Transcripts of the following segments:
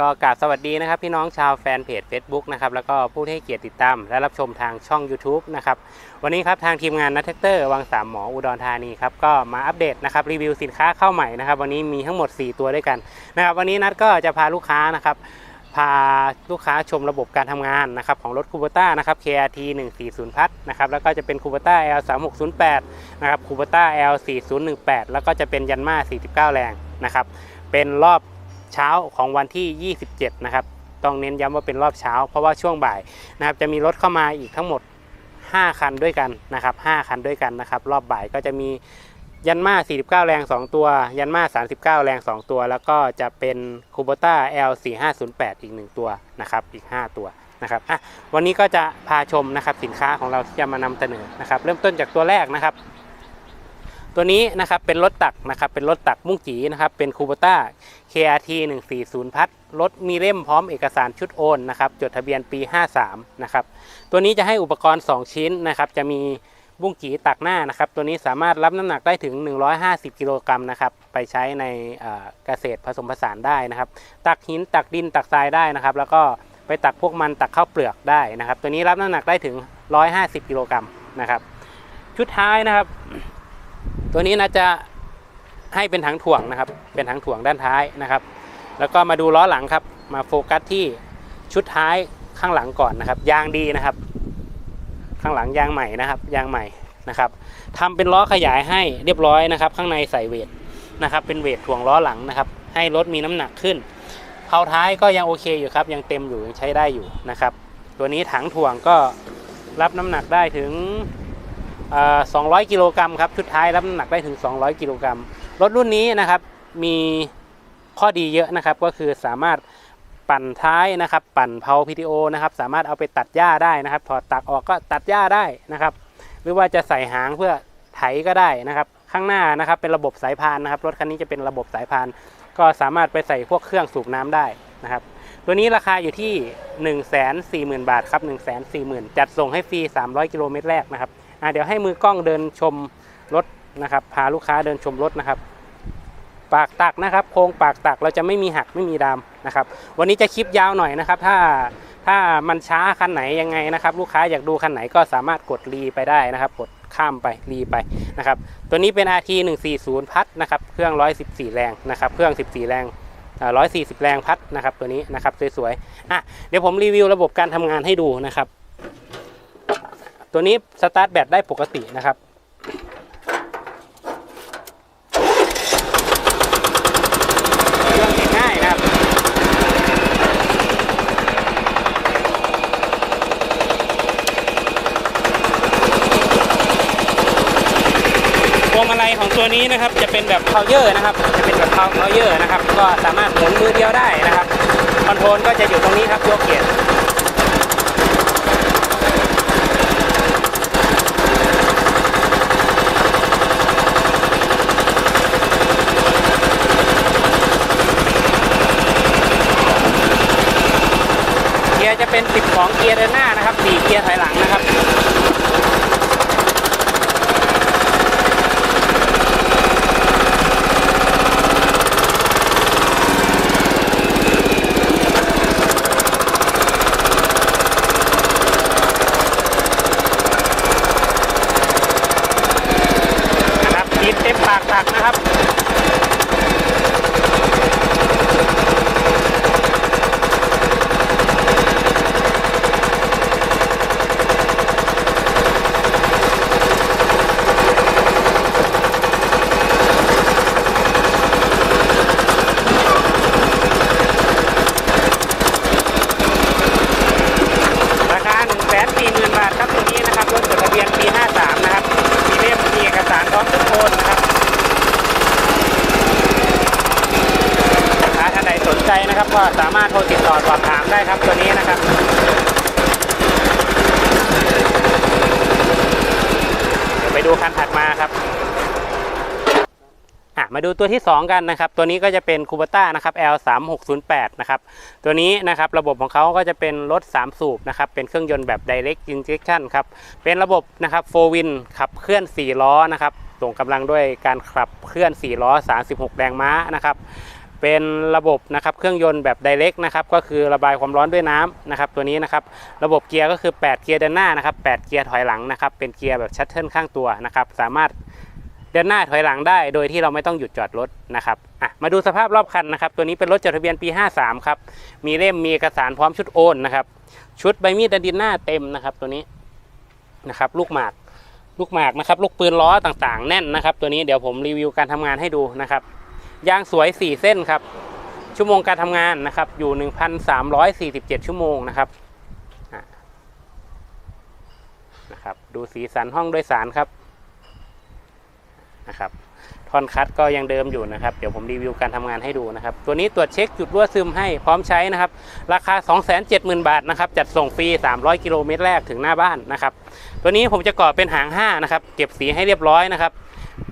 ก็กราบสวัสดีนะครับ พี่น้องชาวแฟนเพจ Facebook นะครับแล้วก็ผู้ที่ให้เกียรติติดตาม และรับชมทางช่อง YouTube นะครับวันนี้ครับทางทีมงานนัทเตอร์วังสามหมออุดรธานีครับก็มาอัปเดตนะครับรีวิวสินค้าเข้าใหม่นะครับวันนี้มีทั้งหมด 4 ตัวด้วยกันนะครับวันนี้นัทก็จะพาลูกค้านะครับพาลูกค้าชมระบบการทำงานนะครับของรถคูเบต้านะครับ KRT 140พัทนะครับแล้วก็จะเป็นคูเบต้า L 3608นะครับคูเบต้า L 4018แล้วก็จะเป็นยันมา49 แรงนะครับเป็นรอบ เช้าของวันที่ 27 นะครับ ต้องเน้นย้ำว่าเป็นรอบเช้า เพราะว่าช่วงบ่ายนะครับจะมีรถเข้ามาอีกทั้งหมด 5 คันด้วยกันนะครับ 5 คันด้วยกันนะครับ รอบบ่ายก็จะมียันมา 49 แรง 2 ตัว ยันมา 39 แรง 2 ตัว แล้วก็จะเป็นคูโบต้า L 4508 อีก 1 ตัวนะครับ อีก 5 ตัวนะครับอะวันนี้ก็จะพาชมนะครับสินค้าของเราที่จะมานำเสนอนะครับ เริ่มต้นจากตัวแรกนะครับ ตัวนี้นะครับเป็นรถตักนะครับเป็นรถตักมุ้งจีนะครับเป็นคูโบต้า KRT 140 พัดรถมีเล่มพร้อมเอกสารชุดโอนนะครับจดทะเบียนปี 53นะครับตัวนี้จะให้อุปกรณ์ 2 ชิ้นนะครับจะมีบุ้งกีตักหน้านะครับ ตัวนี้สามารถรับน้ำหนักได้ถึง 150 กิโลกรัมนะครับไปใช้ในเกษตรผสมผสานได้นะครับ ตักหินตักดินตักทรายได้นะครับ แล้วก็ไปตักพวกมันตักข้าวเปลือกได้นะครับ ตัวนี้รับน้ำหนักได้ถึง 150 กิโลกรัมนะครับ ชุดท้ายนะครับ ตัวนี้นะจะให้เป็นถังถ่วงนะครับ เป็นถังถ่วงด้านท้ายนะครับ แล้วก็มาดูล้อหลังครับ มาโฟกัสที่ชุดท้ายข้างหลังก่อนนะครับ ยางดีนะครับ ข้างหลังยางใหม่นะครับ ยางใหม่นะครับทำเป็นล้อขยายให้เรียบร้อยนะครับ ข้างในใส่เวทนะครับ เป็นเวทถ่วงล้อหลังนะครับ ให้รถมีน้ำหนักขึ้นเผาท้ายก็ยังโอเคอยู่ครับ ยังเต็มอยู่ยังใช้ได้อยู่นะครับ ตัวนี้ถังถ่วงก็รับน้ำหนักได้ถึง 200 กิโลกรัมครับ ชุดท้ายรับน้ำหนักได้ถึง 200 กิโลกรัม รถรุ่นนี้นะครับมีข้อดีเยอะนะครับ ก็คือสามารถปั่นท้ายนะครับ ปั่นเพา PTO นะครับ สามารถเอาไปตัดหญ้าได้นะครับ ถอดตักออกก็ตัดหญ้าได้นะครับ หรือว่าจะใส่หางเพื่อไถก็ได้นะครับ ข้างหน้านะครับเป็นระบบสายพานนะครับ รถคันนี้จะเป็นระบบสายพาน ก็สามารถไปใส่พวกเครื่องสูบน้ำได้นะครับ ตัวนี้ราคาอยู่ที่ 1 4 0 0 0 0 บาทครับ 1 4 0 0 0 0 จัดส่งให้ฟรี 300 กิโลเมตรแรกนะครับ เดี๋ยวให้มือกล้องเดินชมรถนะครับ พาลูกค้าเดินชมรถนะครับ ปากตักนะครับ โครงปากตักเราจะไม่มีหักไม่มีดามนะครับ วันนี้จะคลิปยาวหน่อยนะครับ ถ้าถ้ามันช้าคันไหนยังไงนะครับ ลูกค้าอยากดูคันไหนก็สามารถกดรีไปได้นะครับ กดข้ามไปรีไปนะครับ ตัวนี้เป็น RT 140 พัดนะครับ เครื่อง 114 แรงนะครับ เครื่อง 14 แรงอ่า140 แรงพัดนะครับ ตัวนี้นะครับสวยๆอะเดี๋ยวผมรีวิวระบบการทำงานให้ดูนะครับ ตัวนี้สตาร์ทแบตได้ปกตินะครับ เครื่องติดง่ายนะครับ พวงมาลัยของตัวนี้นะครับจะเป็นแบบเพาเยอร์นะครับ จะเป็นแบบเพาเยอร์นะครับ ก็สามารถหมุนมือเดียวได้นะครับ คอนโทรลก็จะอยู่ตรงนี้ครับยกเกียร์ เป็น 12 เกียร์เดินหน้านะครับ4เกียร์ถอยหลังนะครับปีนเต็มปากตักนะครับ ราคา 1 4 0 0 0 0 บาทครับตัวนี้นะครับ รถจดทะเบียนปี 53 นะครับ มีเล่มมีเอกสารพร้อมทุกคนนะครับลูกค้าท่านใดสนใจนะครับ ก็สามารถโทรติดต่อสอบถามได้ครับตัวนี้นะครับ เดี๋ยวไปดูคันถัดมาครับ อะมา ดูตัวที่ 2 กันนะครับ ตัวนี้ก็จะเป็นคูเบต้านะครับ L 3 6 0 8นะครับ ตัวนี้นะครับระบบของเขาก็จะเป็นรถ 3 สูบนะครับ เป็นเครื่องยนต์แบบ direct injection ครับ เป็นระบบนะครับ4 win ขับเคลื่อน 4 ล้อนะครับ ส่งกำลังด้วยการขับเคลื่อน 4 ล้อ 36 แรงม้านะครับเป็นระบบนะครับเครื่องยนต์แบบ Direct นะครับก็คือระบายความร้อนด้วยน้ำนะครับตัวนี้นะครับระบบเกียร์ก็คือ 8 เกียร์เดินหน้านะครับ8เกียร์ถอยหลังนะครับเป็นเกียร์แบบชัตเทิลข้างตัวนะครับสามารถ เดินหน้าถอยหลังได้โดยที่เราไม่ต้องหยุดจอดรถนะครับอะมาดูสภาพรอบคันนะครับ ตัวนี้เป็นรถจดทะเบียนปี 53 ครับ มีเล่มมีเอกสารพร้อมชุดโอนนะครับ ชุดใบมีดดันดินหน้าเต็มนะครับ ตัวนี้นะครับ ลูกหมากลูกหมากนะครับ ลูกปืนล้อต่างๆ แน่นนะครับ ตัวนี้เดี๋ยวผมรีวิวการทำงานให้ดูนะครับยางสวย 4 เส้นครับ ชั่วโมงการทำงานนะครับ อยู่ 1,347 ชั่วโมงนะครับนะครับ ดูสีสันห้องโดยสารครับ นะครับท่อนคัดก็ยังเดิมอยู่นะครับ เดี๋ยวผมรีวิวการทำงานให้ดูนะครับ ตัวนี้ตรวจเช็คจุดรั่วซึมให้พร้อมใช้นะครับ ราคา 270,000 บาทนะครับ จัดส่งฟรี 300 กิโลเมตรแรกถึงหน้าบ้านนะครับ ตัวนี้ผมจะก่อเป็นหาง 5 นะครับ เก็บสีให้เรียบร้อยนะครับ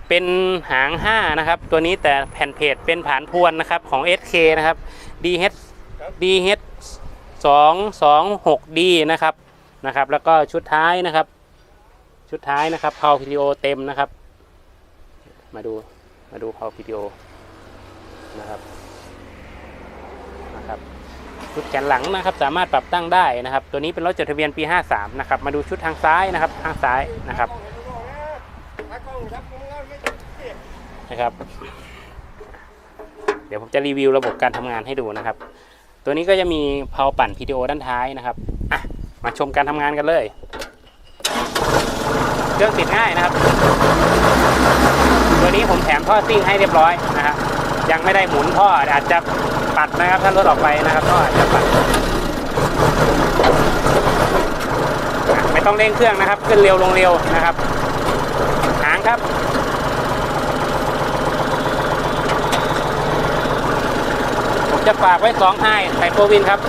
เป็นหาง 5 นะครับ ตัวนี้แต่แผ่นเพจเป็นผานพวนนะครับของ SK นะครับ DH DH 2 2 6 D นะครับ นะครับ แล้วก็ชุดท้ายนะครับ ชุดท้ายนะครับเพาววิดีโอเต็มนะครับ มาดูมาดูพาววิดีโอนะครับนะครับชุดแขนหลังนะครับ สามารถปรับตั้งได้นะครับ ตัวนี้เป็นรถจดทะเบียนปี 53 นะครับ มาดูชุดทางซ้ายนะครับ ทางซ้ายนะครับนะครับ เดี๋ยวผมจะรีวิวระบบการทำงานให้ดูนะครับ ตัวนี้ก็จะมีเพาปั่น PTO ด้านท้ายนะครับอะมาชมการทำงานกันเลย เครื่องติดง่ายนะครับ ตัวนี้ผมแถมท่อซิ่งให้เรียบร้อยนะครับยังไม่ได้หมุนท่ออาจจะปัดนะครับถ้ารถออกไปนะครับท่ออาจจะปัดไม่ต้องเร่งเครื่องนะครับ ขึ้นเร็วลงเร็วนะครับหางครับผมจะฝากไว้สองไฮใส่โฟวินครับ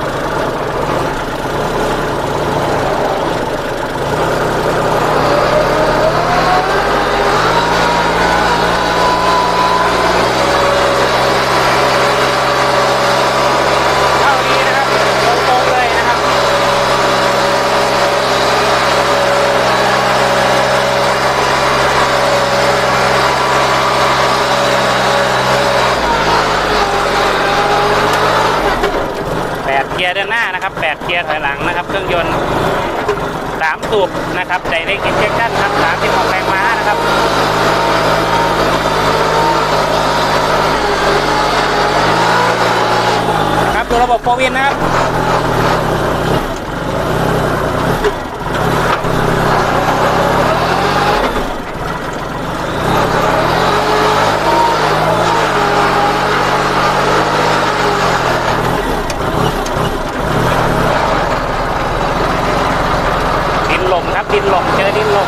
เข้าดีนะครับ ตรงๆเลยนะครับ แปดเกียร์ด้านหน้านะครับแปดเกียร์ถอยหลังนะครับ เครื่องยนต์สามสูบ นะครับไดเรกอินเจคชั่นครับสามสิบหกแรงม้านะครับครับดูระบบโฟวินนะครับ ดินหลงครับดิน หลบเจอดินหลบ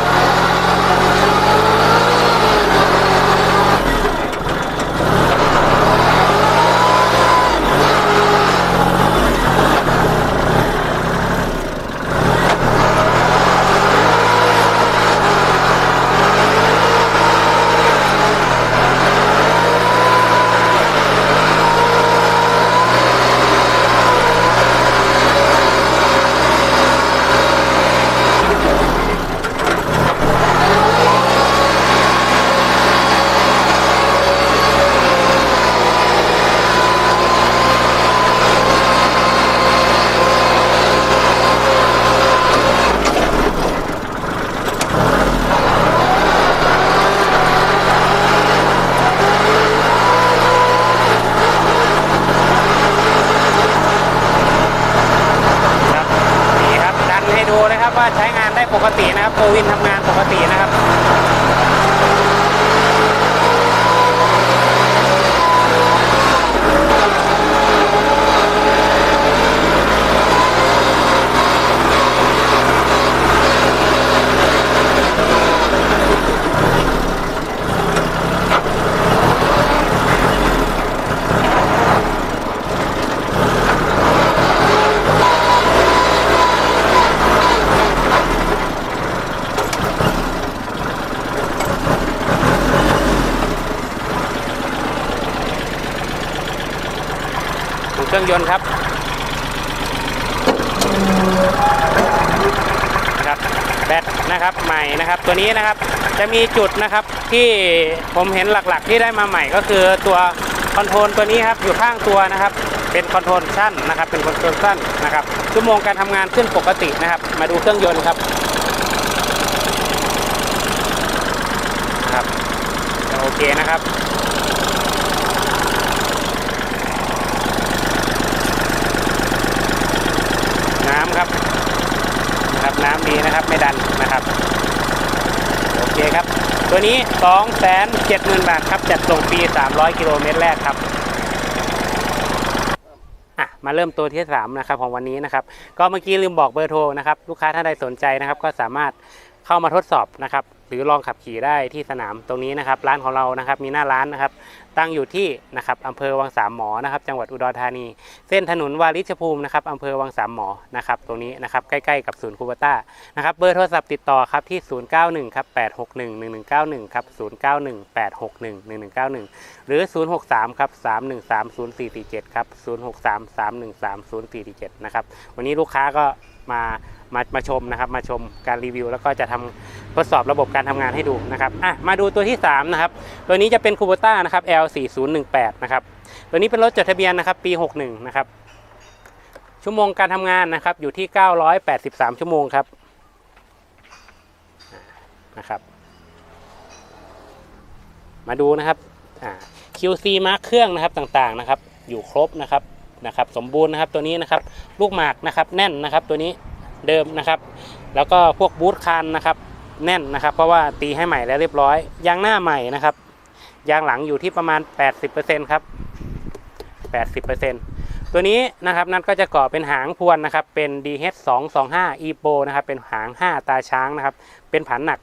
นี่ครับดันให้ดูนะครับว่าใช้งานได้ปกตินะครับโค วินทำงาน รื่องยนต์ครับนะครับแบตนะครับใหม่นะครับ ตัวนี้นะครับจะมีจุดนะครับที่ผมเห็นหลักๆที่ได้มาใหม่ก็คือตัวคอนโทรลตัวนี้ครับอยู่ข้างตัวนะครับ เป็นคอนโทรลสั้นนะครับ เป็นคอนโทรลสั้นนะครับชั่วโมงการทำงานขึ้นปกตินะครับ มาดูเครื่องยนต์ครับครับโอเคนะครับ น้ำครับนะครับน้ำดีนะครับ ไม่ดันนะครับโอเคครับ ตัวนี้ 2 7 0 0 0 0 บาทครับ จัดส่งฟรี300 กิโลเมตรแรกครับมาเริ่มตัวที่ 3 นะครับของวันนี้นะครับ ก็เมื่อกี้ลืมบอกเบอร์โทรนะครับ ลูกค้าท่านใดสนใจนะครับ ก็สามารถเข้ามาทดสอบนะครับ หรือลองขับขี่ได้ที่สนามตรงนี้นะครับ ร้านของเรานะครับมีหน้าร้านนะครับ ตั้งอยู่ที่นะครับอำเภอวังสามหมอนะครับ จังหวัดอุดรธานี เส้นถนนวาริชภูมินะครับอำเภอวังสามหมอนะครับ ตรงนี้นะครับใกล้ๆกับศูนย์คูบต้านะครับเบอร์โทรศัพท์ติดต่อครับที่ 091ครับ861 1191ครับ091 861 1191 หรือ 063ครับ313 0447ครับ063 313 0447นะครับวันนี้ลูกค้าก็ มามามาชมนะครับ มาชมการรีวิว แล้วก็จะทำทดสอบระบบการทำงานให้ดูนะครับอะมาดูตัวที่ 3 นะครับ ตัวนี้จะเป็นคูโบต้านะครับ L4018 นะครับ ตัวนี้เป็นรถจดทะเบียนนะครับ ปี 61 นะครับ ชั่วโมงการทำงานนะครับ อยู่ที่ 983 ชั่วโมงครับนะครับ มาดูนะครับ QC มาร์คเครื่องนะครับต่างๆนะครับ อยู่ครบนะครับ นะครับสมบูรณ์นะครับตัวนี้นะครับลูกหมากนะครับแน่นนะครับตัวนี้เดิมนะครับ แล้วก็พวกบูทคันนะครับแน่นนะครับ เพราะว่าตีให้ใหม่แล้วเรียบร้อยยางหน้าใหม่นะครับยางหลังอยู่ที่ประมาณ 80%ครับ80%ตัวนี้นะครับนั่นก็จะก่อเป็นหางพวนนะครับ เป็น DH225 EPO นะครับ เป็นหาง 5 ตาช้างนะครับ เป็นผันหนัก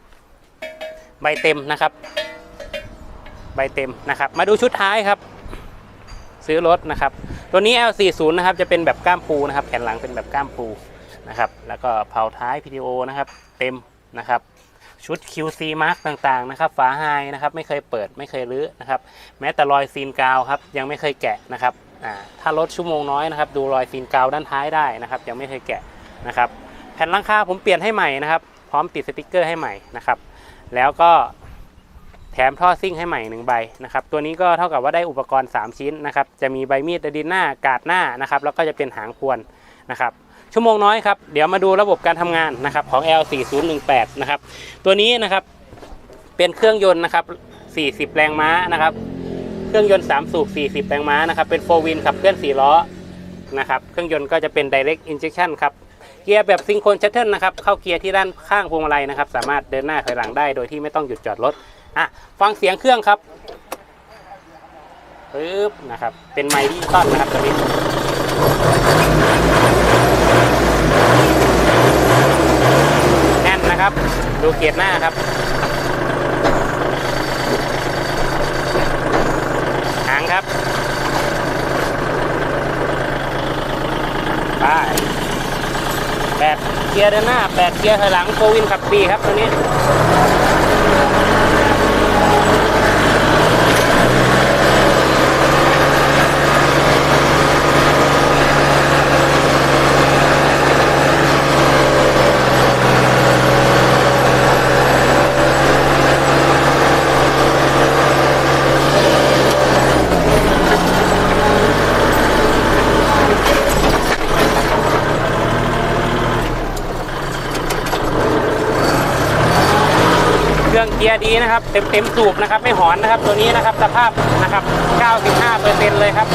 ใบเต็มนะครับ ใบเต็มนะครับ มาดูชุดท้ายครับ ซื้อรถนะครับ ตัวนี้ L40 นะครับจะเป็นแบบก้ามปูนะครับแผ่นหลังเป็นแบบก้ามปูนะครับแล้วก็เผาท้าย PTO นะครับเต็มนะครับชุด QC Mark ต่างๆนะครับฝาไฮนะครับไม่เคยเปิดไม่เคยรื้อนะครับแม้แต่รอยซีนกาวครับยังไม่เคยแกะนะครับอ่าถ้ารถชั่วโมงน้อยนะครับดูรอยซีนกาวด้านท้ายได้นะครับยังไม่เคยแกะนะครับแผ่นหลังคาผมเปลี่ยนให้ใหม่นะครับพร้อมติดสติกเกอร์ให้ใหม่นะครับแล้วก็ ถมท่อซิ่งให้ใหม่หนึ่งใบนะครับตัวนี้ก็เท่ากับว่าได้อุปกรณ์ 3 ชิ้นนะครับจะมีใบมีดดินหน้ากาดหน้านะครับแล้วก็จะเป็นหางพวนนะครับชั่วโมงน้อยครับเดี๋ยวมาดูระบบการทำงานนะครับของ L4018 นะครับตัวนี้นะครับเป็นเครื่องยนต์นะครับ40 แรงม้านะครับเครื่องยนต์ 3 สูบ 40 แรงม้านะครับเป็นโฟวินขับเคลื่อน 4 ล้อนะครับเครื่องยนต์ก็จะเป็น direct injection ครับเกียร์แบบซิงโครนชัตเทิลนะครับเข้าเกียร์ที่ด้านข้างพวงมาลัยนะครับสามารถเดินหน้าถอยหลังได้โดยที่ไม่ต้องหยุดจอดรถ อะฟังเสียงเครื่องครับปึ๊บนะครับ เป็นไมค์ดิจิตอลนะครับตัวนี้แน่นนะครับ ดูเกียร์หน้าครับหางครับไปแปดเกียร์เดินหน้าแปดเกียร์ถอยหลังโฟวินขับปีครับตัวนี้ เกียร์ดีนะครับ เต็มเต็มสูบนะครับ ไม่หอนนะครับ ตัวนี้นะครับ สภาพนะครับ 95%เลยครับ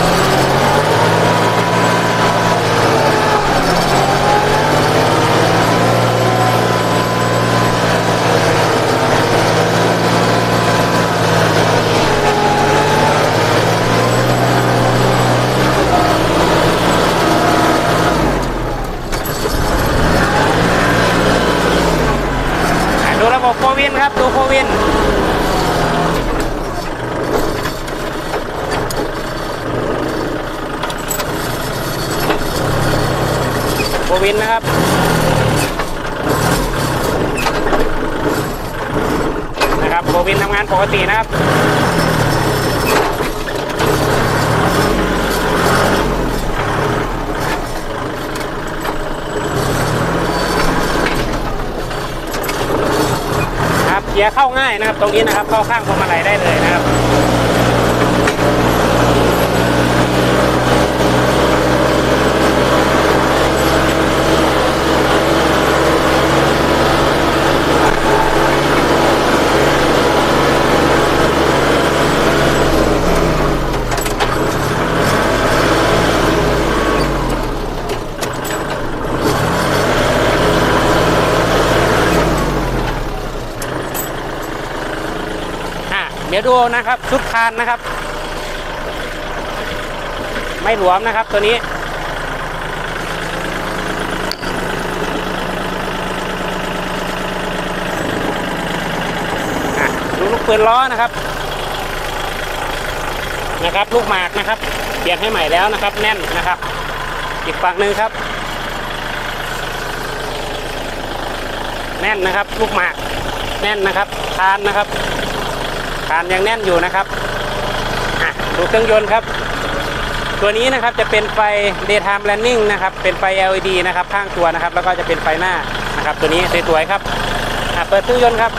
ดูระบบโควินครับ ดูโควินโควินนะครับนะครับโควินทำงานปกตินะครับ ครับเกี ยร์เข้าง่ายนะครับ ตรงนี้นะครับเข้าข้างพวงมาลัยได้เลยนะครับ ยวดูนะครับชุดคานนะครับ ไม่หลวมนะครับตัวนี้ดูลูกปืนล้อนะครับ นะครับ ลูกหมากนะครับ เปลี่ยนให้ใหม่แล้วนะครับ แน่นนะครับ อีกฝั่งหนึ่งครับ แน่นนะครับ ลูกหมาก แน่นนะครับคานนะครับ คานยังแน่นอยู่นะครับดูเครื่องยนต์ครับ ตัวนี้นะครับจะเป็นไฟ daytime running นะครับ เป็นไฟ LED นะครับ ข้างตัวนะครับ แล้วก็จะเป็นไฟหน้านะครับ ตัวนี้สวยๆครับเปิดเครื่องยนต์ครับ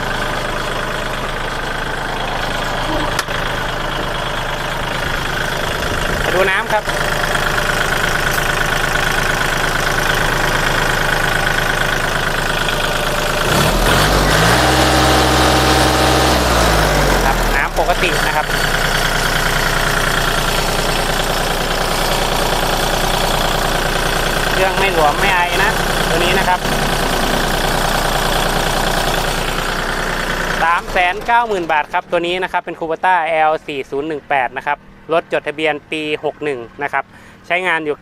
ดูน้ำครับ น้ำปกตินะครับ เครื่องไม่ หลวมไม่ไอนะ ตัวนี้นะครับ390,000 บาทครับ ตัวนี้นะครับเป็นคูปต้า L4018 นะครับรถจดทะเบียนปี 61 นะครับ ใช้งานอยู่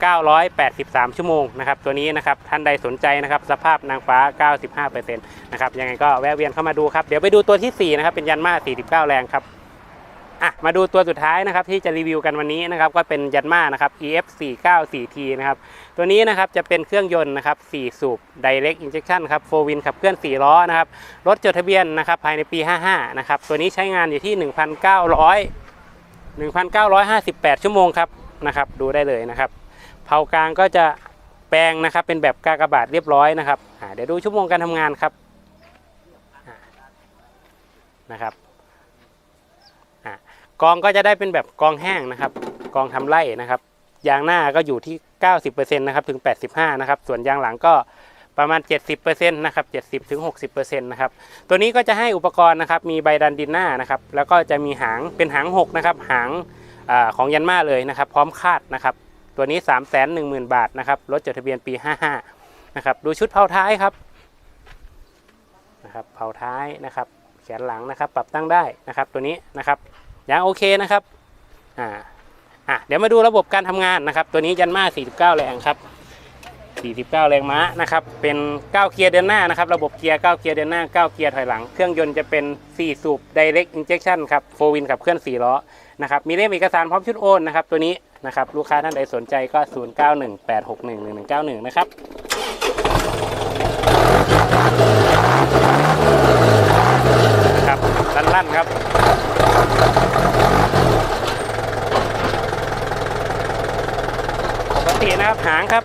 983 ชั่วโมงนะครับ ตัวนี้นะครับ ท่านใดสนใจนะครับ สภาพนางฟ้า 95%นะครับ ยังไงก็แวะเวียนเข้ามาดูครับ เดี๋ยวไปดูตัวทีสี่4 นะครับ เป็นยันมา49 แรงครับ อะมาดูตัวสุดท้ายนะครับที่จะรีวิวกันวันนี้นะครับก็เป็นยันมานะครับ EF 494T นะครับตัวนี้นะครับจะเป็นเครื่องยนต์นะครับ4สูบ Direct Injection ครับ4 Win ขับเคลื่อน4ล้อนะครับรถจดทะเบียนนะครับภายในปี 55นะครับตัวนี้ใช้งานอยู่ที่ 1,900 1,958 ชั่วโมงครับนะครับดูได้เลยนะครับเผากลางก็จะแปลงนะครับเป็นแบบกากบาทเรียบร้อยนะครับเดี๋ยวดูชั่วโมงการทำงานครับนะครับ กองก็จะได้เป็นแบบกองแห้งนะครับ กองทำไร่นะครับ ยางหน้าก็อยู่ที่ 90%นะครับถึง 85นะครับ ส่วนยางหลังก็ประมาณ 70%นะครับ70ถึง60%นะครับ ตัวนี้ก็จะให้อุปกรณ์นะครับ มีใบดันดินหน้านะครับ แล้วก็จะมีหางเป็นหาง6นะครับ หางอของยันมาเลยนะครับ พร้อมคาดนะครับ ตัวนี้ 3 1 0 0 0 0 บาทนะครับ รถจดทะเบียนปี 55 นะครับ ดูชุดเผาท้ายครับ นะครับ เผาท้ายนะครับ แขนหลังนะครับ ปรับตั้งได้นะครับ ตัวนี้นะครับ ยางโอเคนะครับอ่าอะเดี๋ยวมาดูระบบการทำงานนะครับ ตัวนี้ยันมา 49 แรงครับ 49 แรงม้านะครับ เป็น 9 เกียร์เดินหน้านะครับ ระบบเกียร์ 9 เกียร์เดินหน้า 9 เกียร์ถอยหลัง เครื่องยนต์จะเป็น 4 สูบ direct injection ครับ4 win ขับเคลื่อน 4 ล้อ นะครับ มีเล่มเอกสารพร้อมชุดโอนนะครับ ตัวนี้นะครับ ลูกค้าท่านใดสนใจก็ 0918611191 นะครับครับลั่นๆครับ ปก ตินะครับหางครับ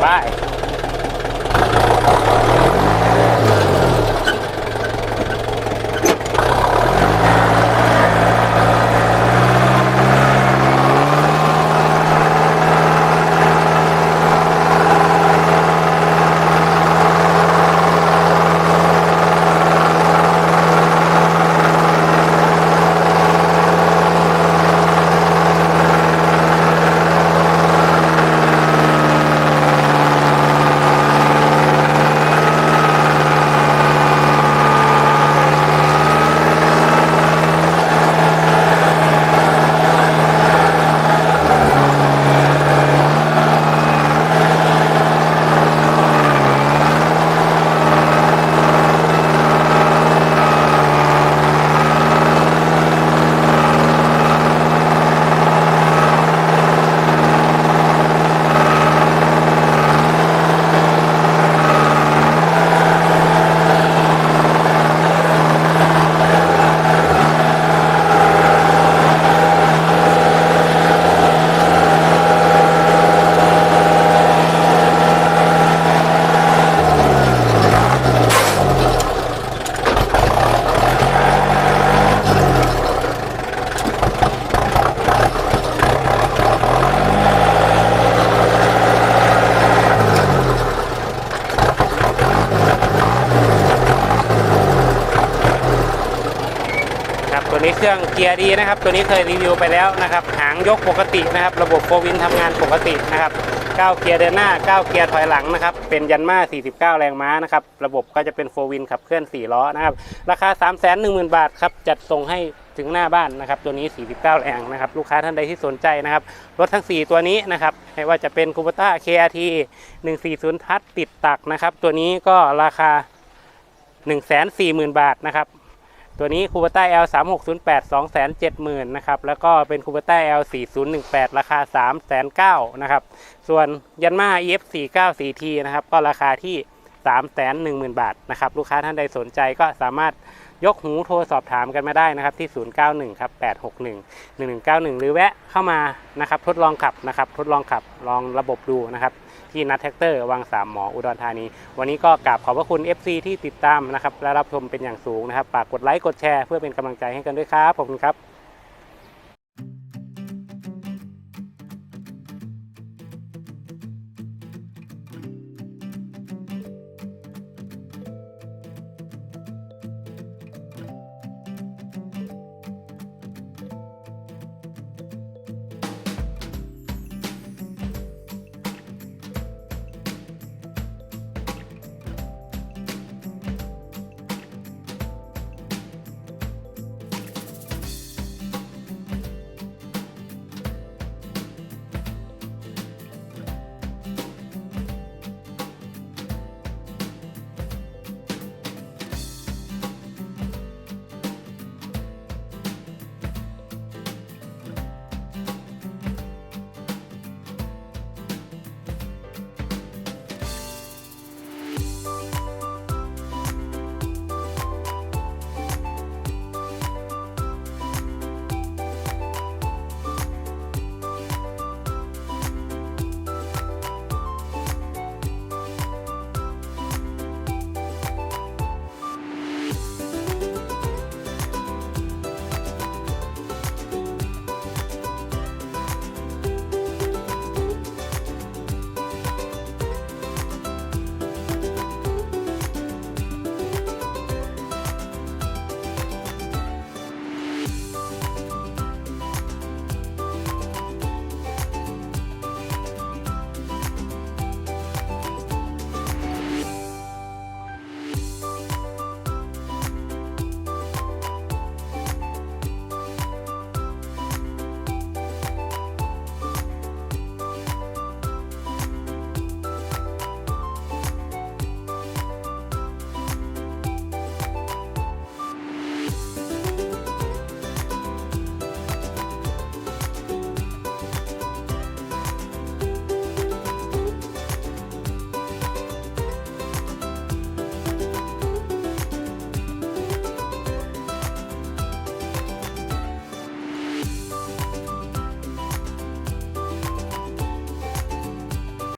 ไป เครื่อง เกียร์ดีนะครับ ตัวนี้เคยรีวิวไปแล้วนะครับ หางยกปกตินะครับ ระบบโฟวินทำงานปกตินะครับ9เกียร์เดินหน้า 9 เกียร์ถอยหลังนะครับ เป็นยันมา 49 แรงม้านะครับ ระบบก็จะเป็นโฟวินขับเคลื่อน 4 ล้อนะครับ ราคา 3 1 0 0 0 0 บาทครับ จัดส่งให้ถึงหน้าบ้านนะครับ ตัวนี้ 49 แรงนะครับ ลูกค้าท่านใดที่สนใจนะครับ รถทั้ง 4 ตัวนี้นะครับ ไม่ว่าจะเป็นคูปต้า KRT 140 ทัชติดตักนะครับ ตัวนี้ก็ราคา 140,000 บาทนะครับ ตัวนี้คูเปต้า L 3 6 0 8 2 7 0 0 0นะครับ แล้วก็เป็นคูเปต้า L 4 0 1 8 ราคา 3 9 0 0 0นะครับ ส่วนยันมา EF 4 9 4 T นะครับ ก็ราคาที่ 3 1 0 0 0 0 บาทนะครับ ลูกค้าท่านใดสนใจก็สามารถยกหูโทรสอบถามกันมาได้นะครับที่ 091ครับ861 1191 หรือแวะเข้ามานะครับทดลองขับนะครับ ทดลองขับลองระบบดูนะครับ ที่นัทแท็กเตอร์วังสามหมออุดรธานี วันนี้ก็กราบขอบพระคุณ FC ที่ติดตามนะครับและรับชมเป็นอย่างสูงนะครับฝากกดไลค์กดแชร์เพื่อเป็นกำลังใจให้กันด้วยครับขอบคุณครับ